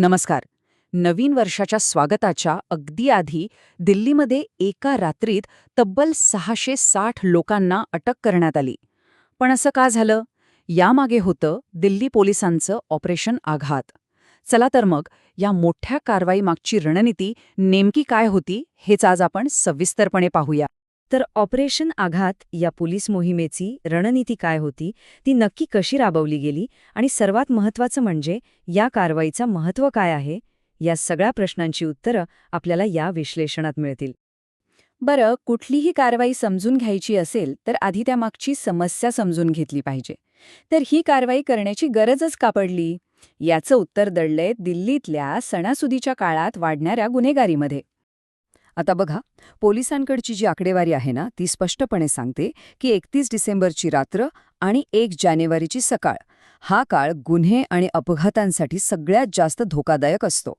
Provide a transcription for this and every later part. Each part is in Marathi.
नमस्कार. नवीन वर्षाच्या स्वागताच्या अगदी आधी दिल्लीमध्ये एका रात्रीत तब्बल सहाशे साठ लोकांना अटक करण्यात आली. पण असं का झालं? यामागे होतं दिल्ली पोलिसांचं ऑपरेशन आघात. चला तर मग या मोठ्या कारवाईमागची रणनीती नेमकी काय होती हेच आज आपण सविस्तरपणे पाहूया. तर ऑपरेशन आघात या पोलीस मोहिमेची रणनीती काय होती ती नक्की कशी राबवली गेली आणि सर्वात महत्त्वाचं म्हणजे या कारवाईचं महत्त्व काय आहे या सगळ्या प्रश्नांची उत्तरं आपल्याला या विश्लेषणात मिळतील. बरं कुठलीही कारवाई समजून घ्यायची असेल तर आधी त्यामागची समस्या समजून घेतली पाहिजे. तर ही कारवाई करण्याची गरजच का पडली? याचं उत्तर दडलंय दिल्लीतल्या सणासुदीच्या काळात वाढणाऱ्या गुन्हेगारीमध्ये. आता बघा पोलिसांकडची जी आकडेवारी आहे ना ती स्पष्टपणे सांगते की एकतीस डिसेंबरची रात्र आणि एक जानेवारीची सकाळ हा काळ गुन्हे आणि अपघातांसाठी सगळ्यात जास्त धोकादायक असतो.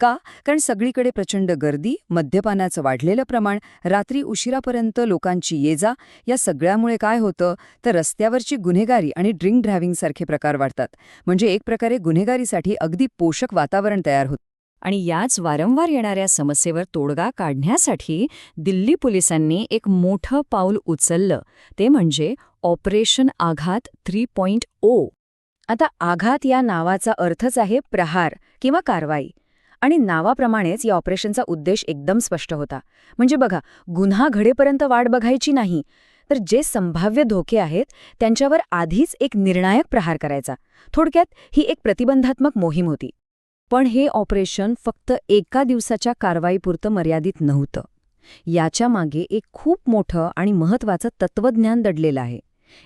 का? कारण सगळीकडे प्रचंड गर्दी मद्यपानाचं वाढलेलं प्रमाण रात्री उशिरापर्यंत लोकांची ये जा या सगळ्यामुळे काय होतं? तर रस्त्यावरची गुन्हेगारी आणि ड्रिंक ड्रायव्हिंगसारखे प्रकार वाढतात. म्हणजे एक प्रकारे गुन्हेगारीसाठी अगदी पोषक वातावरण तयार होतं आणि याच वारंवार येणाऱ्या समस्येवर तोडगा काढण्यासाठी दिल्ली पोलिसांनी एक मोठं पाऊल उचललं. ते म्हणजे ऑपरेशन आघात थ्री पॉइंट ओ. आता आघात या नावाचा अर्थच आहे प्रहार किंवा कारवाई. आणि नावाप्रमाणेच या ऑपरेशनचा उद्देश एकदम स्पष्ट होता. म्हणजे बघा गुन्हा घडेपर्यंत वाट बघायची नाही तर जे संभाव्य धोके आहेत त्यांच्यावर आधीच एक निर्णायक प्रहार करायचा. थोडक्यात ही एक प्रतिबंधात्मक मोहीम होती. पण हे ऑपरेशन फक्त एका दिवसाच्या कारवाईपुरतं मर्यादित नव्हतं. याच्या मागे एक खूप मोठं आणि महत्त्वाचं तत्वज्ञान दडलेलं आहे.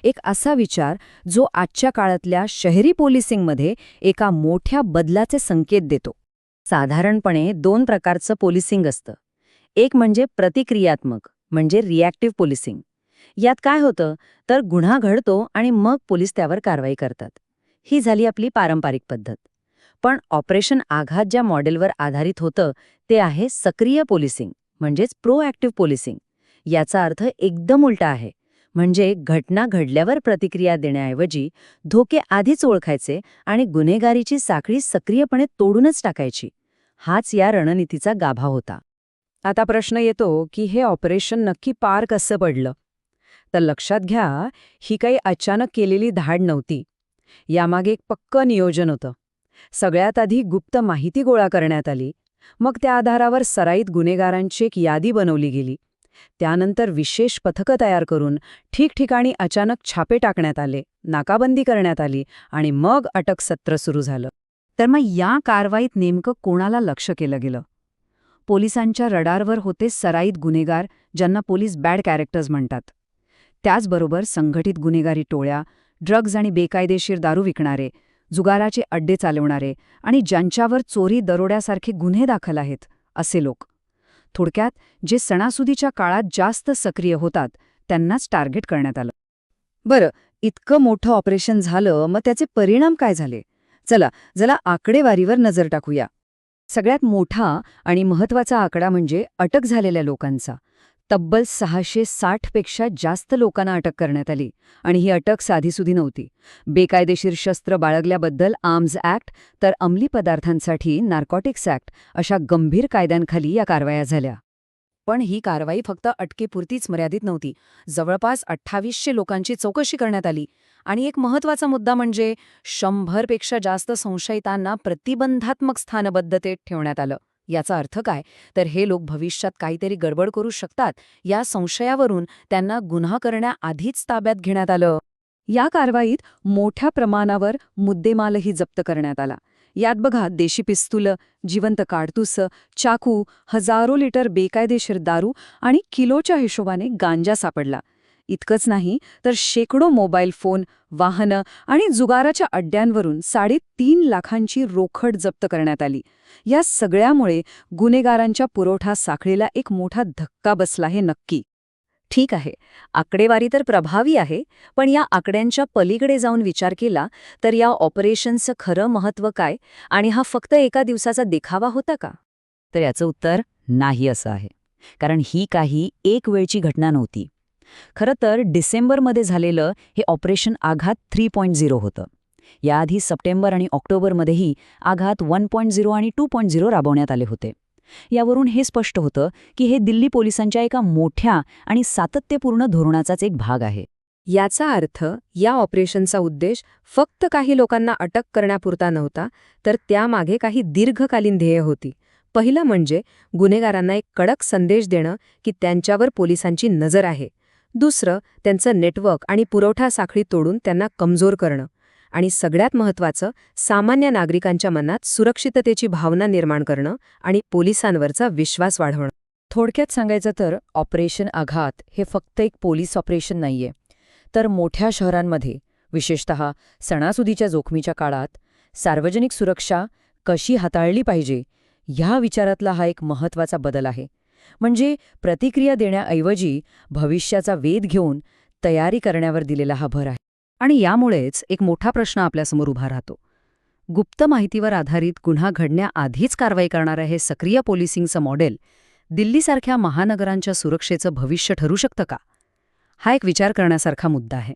एक असा विचार जो आजच्या काळातल्या शहरी पोलिसिंगमध्ये एका मोठ्या बदलाचे संकेत देतो. साधारणपणे दोन प्रकारचं पोलिसिंग असतं. एक म्हणजे प्रतिक्रियात्मक म्हणजे रिॲक्टिव्ह पोलिसिंग. यात काय होतं? तर गुन्हा घडतो आणि मग पोलीस त्यावर कारवाई करतात. ही झाली आपली पारंपरिक पद्धत. पण ऑपरेशन आघात ज्या मॉडेलवर आधारित होतं ते आहे सक्रिय पोलिसिंग म्हणजेच प्रोॲक्टिव्ह पोलिसिंग. याचा अर्थ एकदम उलटा आहे. म्हणजे घटना घडल्यावर प्रतिक्रिया देण्याऐवजी धोके आधीच ओळखायचे आणि गुन्हेगारीची साखळी सक्रियपणे तोडूनच टाकायची. हाच या रणनीतीचा गाभा होता. आता प्रश्न येतो की हे ऑपरेशन नक्की पार कसं पडलं? तर लक्षात घ्या ही काही अचानक केलेली धाड नव्हती. यामागे एक पक्क नियोजन होतं. सगळ्यात आधी गुप्त माहिती गोळा करण्यात आली. मग त्या आधारावर सराईत गुन्हेगारांची एक यादी बनवली गेली. त्यानंतर विशेष पथकं तयार करून ठिकठिकाणी अचानक छापे टाकण्यात आले नाकाबंदी करण्यात आली आणि मग अटक सत्र सुरू झालं. तर मग या कारवाईत नेमकं कोणाला लक्ष केलं गेलं? पोलिसांच्या रडारवर होते सराईत गुन्हेगार ज्यांना पोलीस बॅड कॅरेक्टर्स म्हणतात. त्याचबरोबर संघटित गुन्हेगारी टोळ्या ड्रग्ज आणि बेकायदेशीर दारू विकणारे जुगाराचे अड्डे चालवणारे आणि ज्यांच्यावर चोरी दरोड्यासारखे गुन्हे दाखल आहेत असे लोक. थोडक्यात जे सणासुदीच्या काळात जास्त सक्रिय होतात त्यांनाच टार्गेट करण्यात आलं. बरं इतकं मोठं ऑपरेशन झालं मग त्याचे परिणाम काय झाले? चला जला आकडेवारीवर नजर टाकूया. सगळ्यात मोठा आणि महत्त्वाचा आकडा म्हणजे अटक झालेल्या लोकांचा. तब्बल सहाशे पेक्षा जास्त लोकांना अटक करण्यात आली आणि ही अटक साधीसुधी नव्हती. बेकायदेशीर शस्त्र बाळगल्याबद्दल आर्म्स ॲक्ट तर अंमली पदार्थांसाठी नार्कॉटिक्स ॲक्ट अशा गंभीर कायद्यांखाली या कारवाया झाल्या. पण ही कारवाई फक्त अटकेपुरतीच मर्यादित नव्हती. जवळपास अठ्ठावीसशे लोकांची चौकशी करण्यात आली. आणि एक महत्त्वाचा मुद्दा म्हणजे शंभरपेक्षा जास्त संशयितांना प्रतिबंधात्मक स्थानबद्धतेत ठेवण्यात आलं. याचा अर्थ काय? तर हे लोक भविष्यात काहीतरी गडबड करू शकतात या संशयावरून त्यांना गुन्हा करण्याआधीच ताब्यात घेण्यात आलं. या कारवाईत मोठ्या प्रमाणावर मुद्देमालही जप्त करण्यात आला. यात बघा देशी पिस्तुलं जिवंत काडतुसं चाकू हजारो लिटर बेकायदेशीर दारू आणि किलोच्या हिशोबाने गांजा सापडला. इतकंच नाही तर शेकडो मोबाईल फोन वाहनं आणि जुगाराच्या अड्ड्यांवरून साडेतीन लाखांची रोखड जप्त करण्यात आली. या सगळ्यामुळे गुन्हेगारांच्या पुरवठा साखळीला एक मोठा धक्का बसला हे नक्की. ठीक आहे आकडेवारी तर प्रभावी आहे पण या आकड्यांच्या पलीकडे जाऊन विचार केला तर या ऑपरेशनचं खरं महत्त्व काय आणि हा फक्त एका दिवसाचा देखावा होता का? तर याचं उत्तर नाही असं आहे कारण ही काही एक वेळची घटना नव्हती. खरं तर डिसेंबरमध्ये झालेलं हे ऑपरेशन आघात थ्री पॉईंट झिरो होतं. याआधी सप्टेंबर आणि ऑक्टोबरमध्येही आघात वन पॉईंट झिरो आणि टू पॉईंट झिरो राबवण्यात आले होते. यावरून हे स्पष्ट होतं की हे दिल्ली पोलिसांच्या एका मोठ्या आणि सातत्यपूर्ण धोरणाचाच एक भाग आहे. याचा अर्थ या ऑपरेशनचा उद्देश फक्त काही लोकांना अटक करण्यापुरता नव्हता तर त्यामागे काही दीर्घकालीन ध्येय होती. पहिलं म्हणजे गुन्हेगारांना एक कडक संदेश देणं की त्यांच्यावर पोलिसांची नजर आहे. दुसरं त्यांचं नेटवर्क आणि पुरवठा साखळी तोडून त्यांना कमजोर करणं. आणि सगळ्यात महत्त्वाचं सामान्य नागरिकांच्या मनात सुरक्षिततेची भावना निर्माण करणं आणि पोलिसांवरचा विश्वास वाढवणं. थोडक्यात सांगायचं तर ऑपरेशन आघात हे फक्त एक पोलीस ऑपरेशन नाहीये. तर मोठ्या शहरांमध्ये विशेषत सणासुदीच्या जोखमीच्या काळात सार्वजनिक सुरक्षा कशी हाताळली पाहिजे ह्या विचारातला हा एक महत्त्वाचा बदल आहे. म्हणजे प्रतिक्रिया देण्याऐवजी भविष्याचा वेध घेऊन तयारी करण्यावर दिलेला हा भर आहे. आणि यामुळेच एक मोठा प्रश्न आपल्यासमोर उभा राहतो. गुप्त माहितीवर आधारित गुन्हा घडण्याआधीच कारवाई करणारं हे सक्रिय पोलिसिंगचं मॉडेल दिल्लीसारख्या महानगरांच्या सुरक्षेचं भविष्य ठरू शकतं का? हा एक विचार करण्यासारखा मुद्दा आहे.